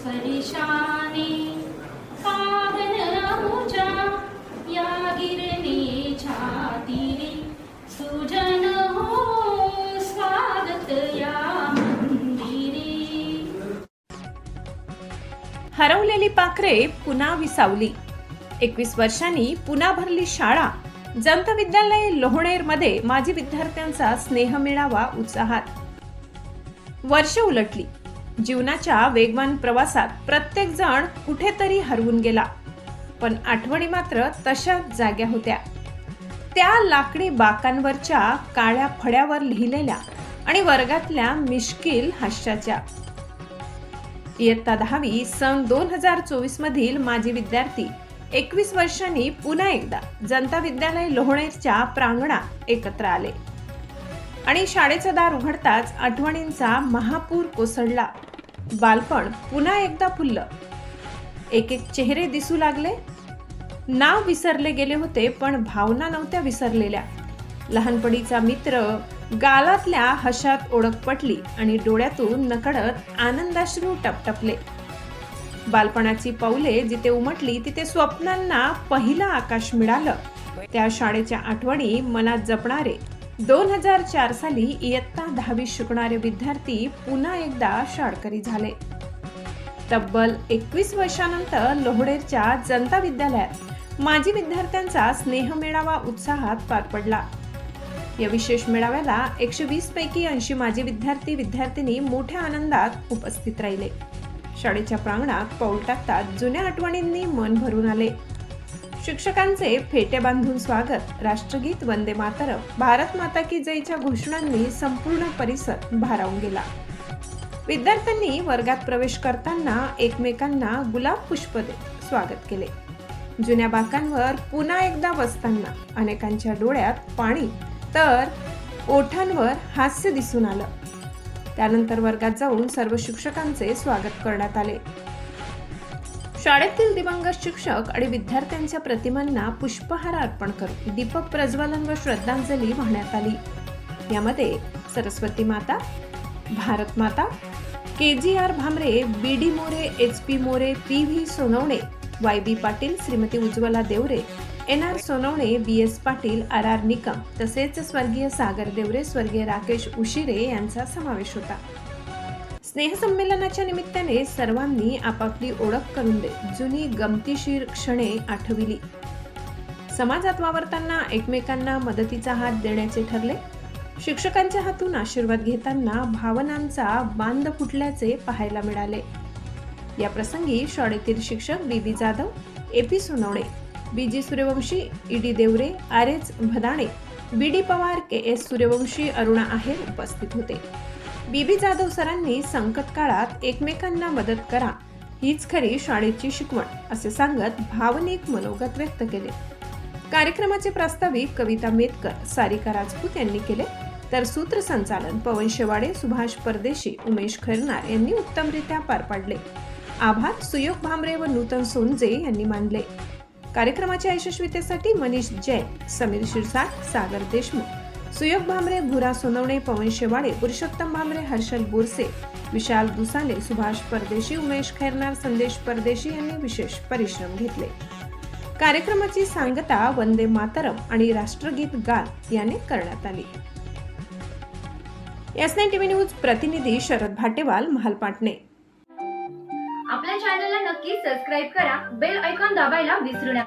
स्पर्शाने पावन या गिरणीच्या तीरी सुजन हो स्वागत या हरवलेली पाखरे पुन्हा विसावली. एकवीस वर्षांनी पुन्हा भरली शाळा. जंत विद्यालय लोहणेरमध्ये माजी विद्यार्थ्यांचा स्नेह मेळावा उत्साहात. वर्ष उलटली. जीवनाच्या वेगवान प्रवासात प्रत्येक जण कुठेतरी हरवून गेला. पण आठवणी मात्र तशाच जाग्या होत्या. त्या लाकडी बाकांवरच्या काळ्या फड्यावर लिहिलेल्या आणि वर्गातल्या मिश्किल हास्याच्या. इयत्ता दहावी सन दोन हजार चोवीस मधील माजी विद्यार्थी एकवीस वर्षांनी पुन्हा एकदा जनता विद्यालय लोहणेरच्या प्रांगणात एकत्र आले. आणि शाळेचं दार उघडताच आठवणींचा महापूर कोसळला. बालपण पुन्हा एकदा फुललं. एक एक चेहरे दिसू लागले. नाव विसरले गेले होते पण भावना नव्हत्या विसरलेल्या. लहानपणीचा मित्र गालातल्या हशात ओळख पटली आणि डोळ्यातून नकडत आनंदाश्रू टपटपले. बालपणाची पाऊले जिथे उमटली तिथे स्वप्नांना पहिलं आकाश मिळालं. त्या शाळेच्या आठवणी मनात जपणारे. दोन हजार चार साली इयत्ता दहावी शिकणारे विद्यार्थी पुन्हा एकदा शाळकरी झाले. तब्बल एकवीस वर्षानंतर लोहडेरच्या जनता विद्यालयात माजी विद्यार्थ्यांचा स्नेह मेळावा उत्साहात पार पडला. या विशेष मेळाव्याला एकशे वीस पैकी ऐंशी माजी विद्यार्थी विद्यार्थिनी मोठ्या आनंदात उपस्थित राहिले. शाळेच्या प्रांगणात पाऊल टाकतात जुन्या आठवणींनी मन भरून आले. शिक्षकांचे फेटे बांधून स्वागत राष्ट्रगीत वंदे मातरम भारत माता की जयच्या घोषणांनी संपूर्ण परिसर भारावून गेला. विद्यार्थ्यांनी वर्गात प्रवेश करताना एकमेकांना गुलाब पुष्प देत स्वागत केले. जुन्या बाकांवर पुन्हा एकदा बसताना अनेकांच्या डोळ्यात पाणी तर ओठांवर हास्य दिसून आलं. त्यानंतर वर्गात जाऊन सर्व शिक्षकांचे स्वागत करण्यात आले. शाळेतील दिवंगत शिक्षक आणि विद्यार्थ्यांच्या प्रतिमांना पुष्पहार अर्पण करून दीपक प्रज्वलन व श्रद्धांजली वाहण्यात आली. यामध्ये सरस्वती माता भारत माता K G R Bhamre B D More H P More P V Sonawane Y B Patil Shrimati Ujjwala Deore N R Sonawane B S Patil R R Nikam तसेच स्वर्गीय सागर देवरे स्वर्गीय राकेश उशिरे यांचा समावेश होता. स्नेहसंमेलनाच्या निमित्ताने सर्वांनी आपापली ओळख करून देत जुनी गमतीशीर क्षणे आठविली. समाजात वावरताना एकमेकांना मदतीचा हात देण्याचे ठरले. शिक्षकांच्या हातून आशीर्वाद घेताना भावनांचा बांध फुटल्याचे पाहायला मिळाले. या प्रसंगी शाळेतील शिक्षक B B Jadhav A P Sonawane B G Suryavanshi E D Deore R H Bhadane B D Pawar K S Suryavanshi Aruna Aher उपस्थित होते. बी बी जाधव सरांनी संकट काळात एकमेकांना मदत करा. हीच खरी शाळेची शिकवण असे सांगत भावनिक मनोगत व्यक्त केले. कार्यक्रमाचे प्रास्ताविक कविता मेतकर सारिका राजपूत यांनी केले. तर सूत्रसंचालन पवन शेवाडे सुभाष परदेशी उमेश खैरनार यांनी उत्तमरित्या पार पाडले. आभार सुयोग भामरे व नूतन सोनजे यांनी मानले. कार्यक्रमाच्या यशस्वीतेसाठी मनीष जैन समीर शिरसाट सागर देशमुख. सुयोग भामरे भुरा सोनवणे पवन शेवाडे पुरुषोत्तम भामरे हर्षल बोरसे विशाल दुसाले सुभाष परदेशी उमेश खैरनार संदेश परदेशी यांनी विशेष परिश्रम घेतले. कार्यक्रमाची सांगता वंदे मातरम आणि राष्ट्रगीत गान याने करण्यात आली. एस नाईन टीव्ही न्यूज प्रतिनिधी शरद भाटेवाल महालपाटणे आपल्या चॅनलला नक्की सबस्क्राईब करा. बेल ऐकॉन दाबायला विसरू नका.